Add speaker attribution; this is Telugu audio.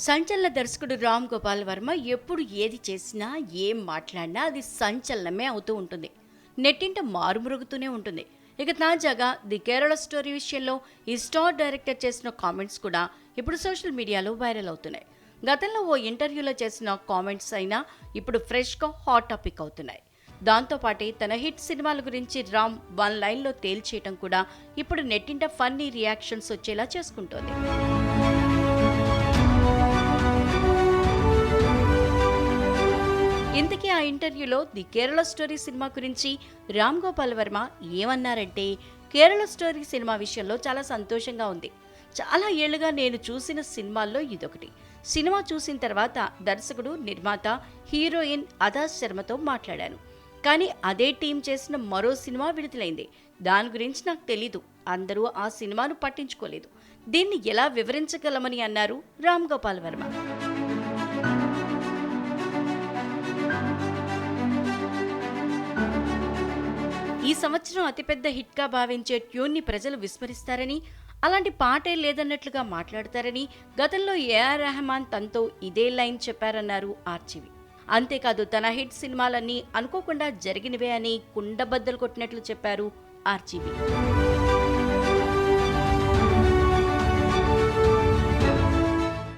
Speaker 1: సంచలన దర్శకుడు రామ్ గోపాల్ వర్మ ఎప్పుడు ఏది చేసినా ఏం మాట్లాడినా అది సంచలనమే అవుతూ ఉంటుంది. నెట్టింట మారుమరుగుతూనే ఉంటుంది. ఇక తాజాగా ది కేరళ స్టోరీ విషయంలో ఈ స్టార్ డైరెక్టర్ చేసిన కామెంట్స్ కూడా ఇప్పుడు సోషల్ మీడియాలో వైరల్ అవుతున్నాయి. గతంలో ఓ ఇంటర్వ్యూలో చేసిన కామెంట్స్ అయినా ఇప్పుడు ఫ్రెష్గా హాట్ టాపిక్ అవుతున్నాయి. దాంతోపాటే తన హిట్ సినిమాల గురించి రామ్ వన్ లైన్లో తేల్చేయటం కూడా ఇప్పుడు నెట్టింట ఫన్నీ రియాక్షన్స్ వచ్చేలా చేసుకుంటోంది. ఇంతకీ ఆ ఇంటర్వ్యూలో ది కేరళ స్టోరీ సినిమా గురించి రామ్ గోపాల్ వర్మ ఏమన్నారంటే కేరళ స్టోరీ సినిమా విషయంలో చాలా సంతోషంగా ఉంది. చాలా ఏళ్ళుగా నేను చూసిన సినిమాల్లో ఇదొకటి. సినిమా చూసిన తర్వాత దర్శకుడు నిర్మాత హీరోయిన్ అదాస్ శర్మతో మాట్లాడాను. కానీ అదే టీం చేసిన మరో సినిమా విడుదలైంది. దాని గురించి నాకు తెలీదు. అందరూ ఆ సినిమాను పట్టించుకోలేదు. దీన్ని ఎలా వివరించగలమని అన్నారు రామ్ గోపాల్ వర్మ. ఈ సంవత్సరం అతిపెద్ద హిట్గా భావించే ట్యూన్ని ప్రజలు విస్మరిస్తారని అలాంటి పాటే లేదన్నట్లుగా మాట్లాడతారని గతంలో ఏఆర్ రెహమాన్ తనతో ఇదే లైన్ చెప్పారన్నారు ఆర్చివి అంతేకాదు తన హిట్ సినిమాలన్నీ అనుకోకుండా జరిగినవే అని కుండబద్దలు కొట్టినట్లు చెప్పారు ఆర్జీవి.